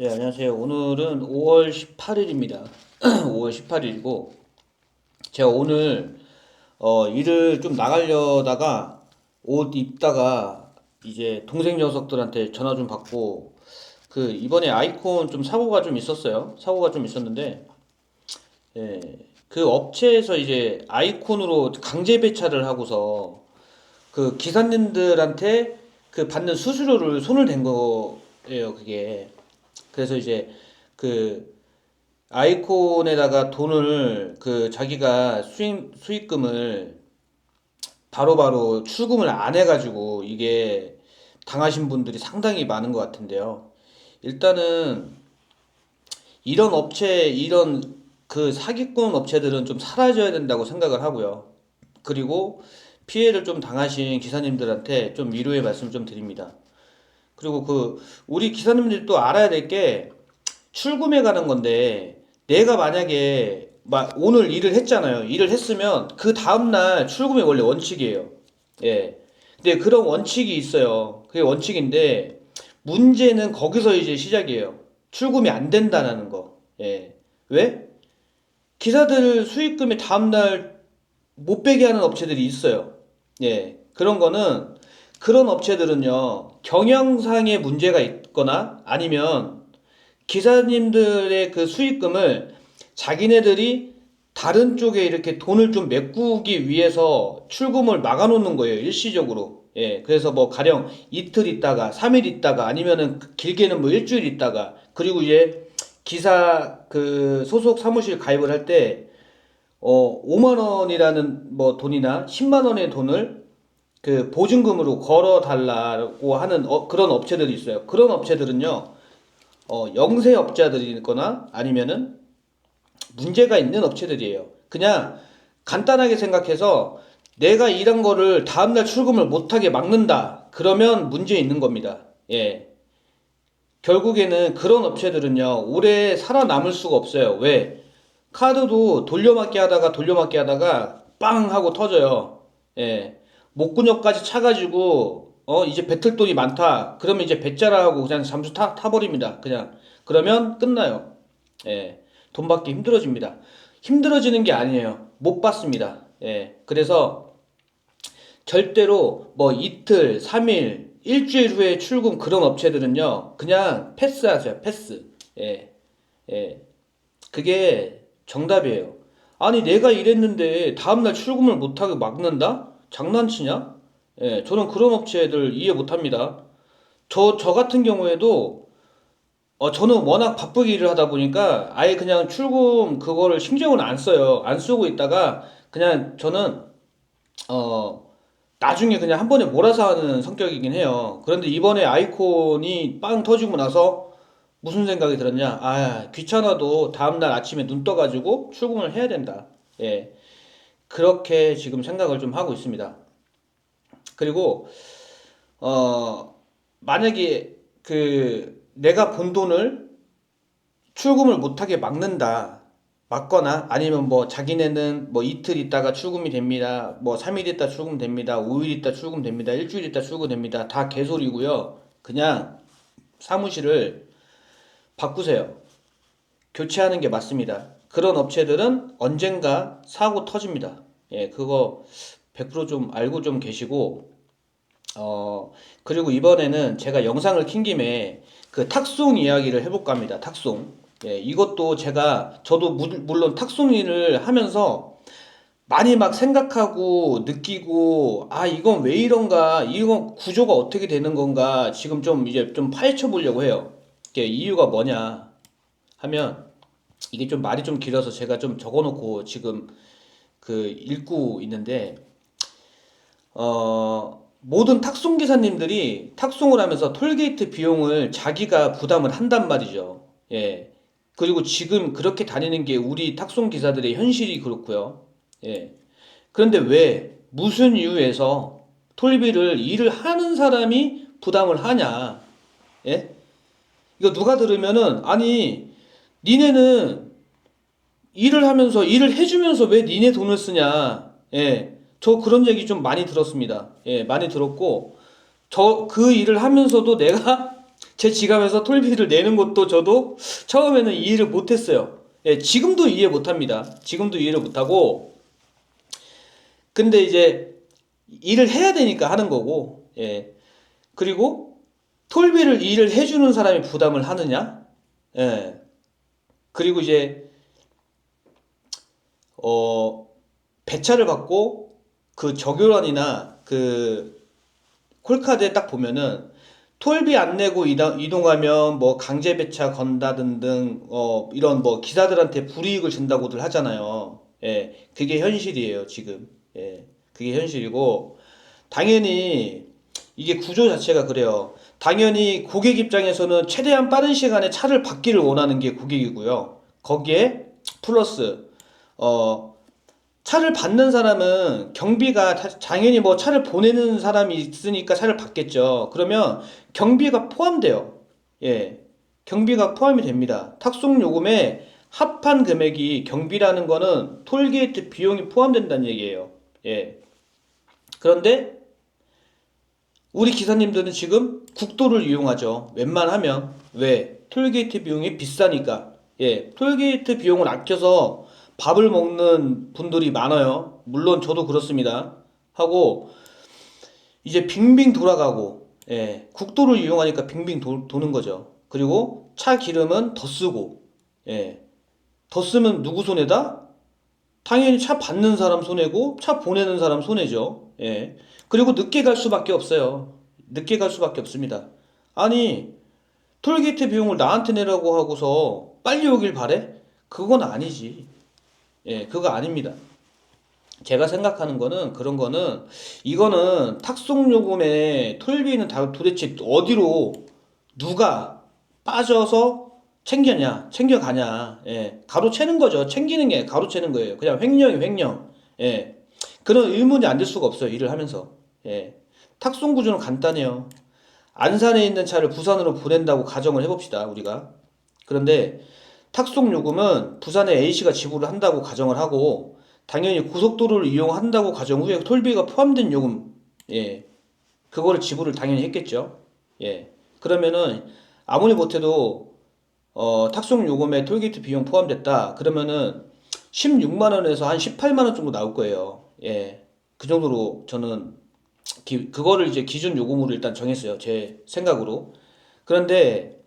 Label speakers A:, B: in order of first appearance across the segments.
A: 네, 안녕하세요. 오늘은 5월 18일입니다. 5월 18일이고, 제가 오늘, 어, 일을 좀 나가려다가, 옷 입다가, 이제 동생 녀석들한테 전화 좀 받고, 그, 이번에 아이콘 좀 사고가 좀 있었어요. 사고가 좀 있었는데, 예, 그 업체에서 이제 아이콘으로 강제 배차를 하고서, 그 기사님들한테 그 받는 수수료를 손을 댄 거예요, 그게. 그래서 이제 그 아이콘에다가 돈을 그 자기가 수익 수익금을 바로 바로 출금을 안 해가지고 이게 당하신 분들이 상당히 많은 것 같은데요. 일단은 이런 업체 이런 그 사기꾼 업체들은 좀 사라져야 된다고 생각을 하고요. 그리고 피해를 좀 당하신 기사님들한테 좀 위로의 말씀 좀 드립니다. 그리고 그 우리 기사님들이 또 알아야 될 게 출금해 가는 건데 내가 만약에 막 오늘 일을 했잖아요. 일을 했으면 그 다음 날 출금이 원래 원칙이에요. 예. 근데 그런 원칙이 있어요. 그게 원칙인데 문제는 거기서 이제 시작이에요. 출금이 안 된다는 거. 예. 왜? 기사들 수익금이 다음날 못 빼게 하는 업체들이 있어요. 예. 그런 거는 그런 업체들은요, 경영상의 문제가 있거나 아니면 기사님들의 그 수익금을 자기네들이 다른 쪽에 이렇게 돈을 좀 메꾸기 위해서 출금을 막아놓는 거예요, 일시적으로. 예, 그래서 뭐 가령 이틀 있다가, 3일 있다가, 아니면은 길게는 뭐 일주일 있다가, 그리고 이제 기사 그 소속 사무실 가입을 할 때, 어, 5만 원이라는 뭐 돈이나 10만 원의 돈을 그 보증금으로 걸어 달라고 하는 어, 그런 업체들이 있어요. 그런 업체들은요, 어, 영세업자들이거나 아니면은 문제가 있는 업체들이에요. 그냥 간단하게 생각해서 내가 일한 거를 다음날 출금을 못하게 막는다. 그러면 문제 있는 겁니다. 예. 결국에는 그런 업체들은요, 오래 살아남을 수가 없어요. 왜? 카드도 돌려막기 하다가 돌려막기 하다가 빵 하고 터져요. 예. 목구멍까지 차가지고 어 이제 뱉을 돈이 많다. 그러면 이제 뱉자라고 그냥 잠수 타 타버립니다. 그냥 그러면 끝나요. 예, 돈 받기 힘들어집니다. 힘들어지는 게 아니에요. 못 받습니다. 예, 그래서 절대로 뭐 이틀, 3일, 일주일 후에 출금 그런 업체들은요, 그냥 패스하세요. 패스. 예, 예, 그게 정답이에요. 아니 내가 일했는데 다음날 출금을 못하게 막는다? 장난치냐? 예, 저는 그런 업체들 이해 못합니다. 저, 저 같은 경우에도, 어, 저는 워낙 바쁘게 일을 하다 보니까 아예 그냥 출금 그거를 신경을 안 써요. 안 쓰고 있다가 그냥 저는, 어, 나중에 그냥 한 번에 몰아서 하는 성격이긴 해요. 그런데 이번에 아이콘이 빵 터지고 나서 무슨 생각이 들었냐? 아, 귀찮아도 다음날 아침에 눈 떠가지고 출금을 해야 된다. 예. 그렇게 지금 생각을 좀 하고 있습니다. 그리고 어 만약에 그 내가 본 돈을 출금을 못하게 막는다. 막거나 아니면 뭐 자기네는 뭐 이틀 있다가 출금이 됩니다. 뭐 3일 있다 출금됩니다. 5일 있다 출금됩니다. 일주일 있다 출금됩니다. 다 개소리고요. 그냥 사무실을 바꾸세요. 교체하는 게 맞습니다. 그런 업체들은 언젠가 사고 터집니다. 예, 그거 100%좀 알고 좀 계시고, 어, 그리고 이번에는 제가 영상을 킨 김에 그 탁송 이야기를 해볼까 합니다. 탁송. 예, 이것도 제가, 저도 무- 물론 탁송 일을 하면서 많이 막 생각하고 느끼고, 아, 이건 왜 이런가, 이건 구조가 어떻게 되는 건가, 지금 좀 이제 좀 파헤쳐 보려고 해요. 이게 이유가 뭐냐 하면, 이게 좀 말이 좀 길어서 제가 좀 적어놓고 지금 그 읽고 있는데 어 모든 탁송 기사님들이 탁송을 하면서 톨게이트 비용을 자기가 부담을 한단 말이죠. 예. 그리고 지금 그렇게 다니는 게 우리 탁송 기사들의 현실이 그렇고요. 예. 그런데 왜 무슨 이유에서 톨비를 일을 하는 사람이 부담을 하냐? 예? 이거 누가 들으면은 아니 니네는 일을 하면서 일을 해주면서 왜 니네 돈을 쓰냐? 예, 저 그런 얘기 좀 많이 들었습니다. 예, 많이 들었고 저 그 일을 하면서도 내가 제 지갑에서 톨비를 내는 것도 저도 처음에는 이해를 못했어요. 예, 지금도 이해 못합니다. 지금도 이해를 못하고 근데 이제 일을 해야 되니까 하는 거고 예. 그리고 톨비를 일을 해주는 사람이 부담을 하느냐? 예. 그리고 이제 어 배차를 받고 그 적요란이나 그 콜카드에 딱 보면은 톨비 안 내고 이동하면 뭐 강제 배차 건다 등등 어 이런 뭐 기사들한테 불이익을 준다고들 하잖아요. 예. 그게 현실이에요, 지금. 예. 그게 현실이고 당연히 이게 구조 자체가 그래요. 당연히 고객 입장에서는 최대한 빠른 시간에 차를 받기를 원하는 게 고객이고요. 거기에 플러스 어 차를 받는 사람은 경비가 다- 당연히 뭐 차를 보내는 사람이 있으니까 차를 받겠죠. 그러면 경비가 포함돼요. 예. 경비가 포함이 됩니다. 탁송 요금에 합한 금액이 경비라는 거는 톨게이트 비용이 포함된다는 얘기예요. 예. 그런데 우리 기사님들은 지금 국도를 이용하죠. 웬만하면 왜? 톨게이트 비용이 비싸니까. 예, 톨게이트 비용을 아껴서 밥을 먹는 분들이 많아요. 물론 저도 그렇습니다. 하고 이제 빙빙 돌아가고 예, 국도를 이용하니까 빙빙 도, 도는 거죠. 그리고 차 기름은 더 쓰고 예, 더 쓰면 누구 손해다? 당연히 차 받는 사람 손해고 차 보내는 사람 손해죠. 예. 그리고 늦게 갈 수밖에 없어요. 늦게 갈 수밖에 없습니다. 아니, 톨게이트 비용을 나한테 내라고 하고서 빨리 오길 바래? 그건 아니지. 예, 그거 아닙니다. 제가 생각하는 거는 그런 거는 이거는 탁송 요금에 톨비는 다 도대체 어디로 누가 빠져서 챙겼냐, 챙겨가냐, 예, 가로채는 거죠. 챙기는 게 가로채는 거예요. 그냥 횡령이 횡령. 예, 그런 의문이 안 들 수가 없어요. 일을 하면서. 예, 탁송 구조는 간단해요. 안산에 있는 차를 부산으로 보낸다고 가정을 해봅시다. 우리가. 그런데 탁송 요금은 부산에 A씨가 지불을 한다고 가정을 하고 당연히 고속도로를 이용한다고 가정 후에 톨비가 포함된 요금, 예, 그거를 지불을 당연히 했겠죠. 예, 그러면은 아무리 못해도 어, 탁송 요금에 톨게이트 비용 포함됐다. 그러면은 16만 원에서 한 18만 원 정도 나올 거예요. 예. 그 정도로 저는 기, 그거를 이제 기준 요금으로 일단 정했어요. 제 생각으로. 그런데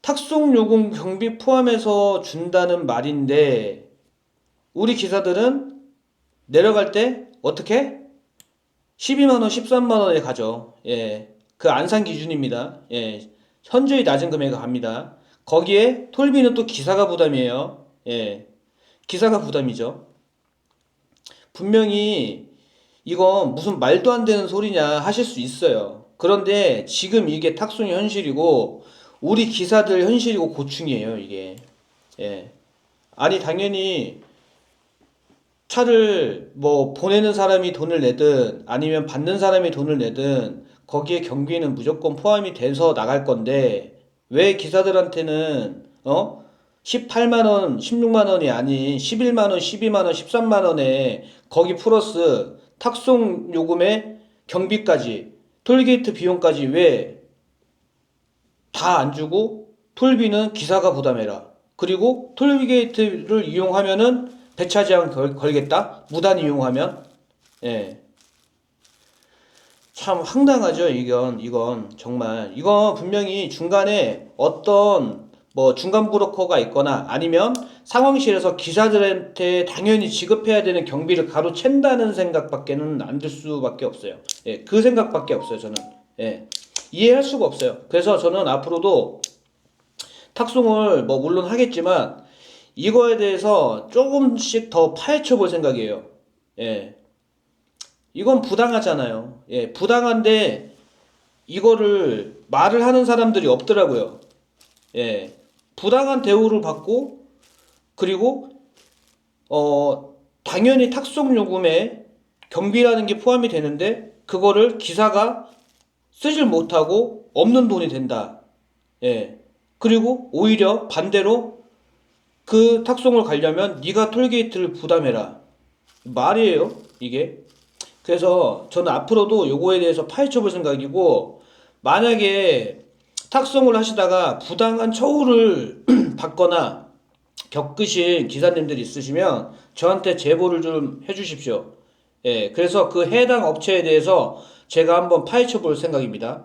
A: 탁송 요금 경비 포함해서 준다는 말인데 우리 기사들은 내려갈 때 어떻게? 12만 원, 13만 원에 가죠. 예. 그 안산 기준입니다. 예. 현저히 낮은 금액을 갑니다. 거기에 톨비는 또 기사가 부담이에요. 예. 기사가 부담이죠. 분명히 이건 무슨 말도 안 되는 소리냐 하실 수 있어요. 그런데 지금 이게 탁송이 현실이고 우리 기사들 현실이고 고충이에요, 이게. 예. 아니 당연히 차를 뭐 보내는 사람이 돈을 내든 아니면 받는 사람이 돈을 내든 거기에 경비는 무조건 포함이 돼서 나갈 건데 왜 기사들한테는 어 18만 원, 16만 원이 아닌 11만 원, 12만 원, 13만 원에 거기 플러스 탁송 요금에 경비까지 톨게이트 비용까지 왜 다 안 주고 톨비는 기사가 부담해라. 그리고 톨게이트를 이용하면은 배차 제한 걸, 걸겠다. 무단 이용하면 예. 참 황당하죠. 이건 이건 정말 이건 분명히 중간에 어떤 뭐 중간 브로커가 있거나 아니면 상황실에서 기사들한테 당연히 지급해야 되는 경비를 가로챈다는 생각밖에는 안 들 수밖에 없어요. 예, 그 생각밖에 없어요. 저는 예, 이해할 수가 없어요. 그래서 저는 앞으로도 탁송을 뭐 물론 하겠지만 이거에 대해서 조금씩 더 파헤쳐 볼 생각이에요. 예. 이건 부당하잖아요. 예, 부당한데 이거를 말을 하는 사람들이 없더라고요. 예. 부당한 대우를 받고 그리고 어 당연히 탁송 요금에 경비라는 게 포함이 되는데 그거를 기사가 쓰질 못하고 없는 돈이 된다. 예. 그리고 오히려 반대로 그 탁송을 가려면 네가 톨게이트를 부담해라. 말이에요, 이게. 그래서 저는 앞으로도 요거에 대해서 파헤쳐 볼 생각이고 만약에 탁송을 하시다가 부당한 처우를 받거나 겪으신 기사님들이 있으시면 저한테 제보를 좀 해주십시오. 예, 그래서 그 해당 업체에 대해서 제가 한번 파헤쳐 볼 생각입니다.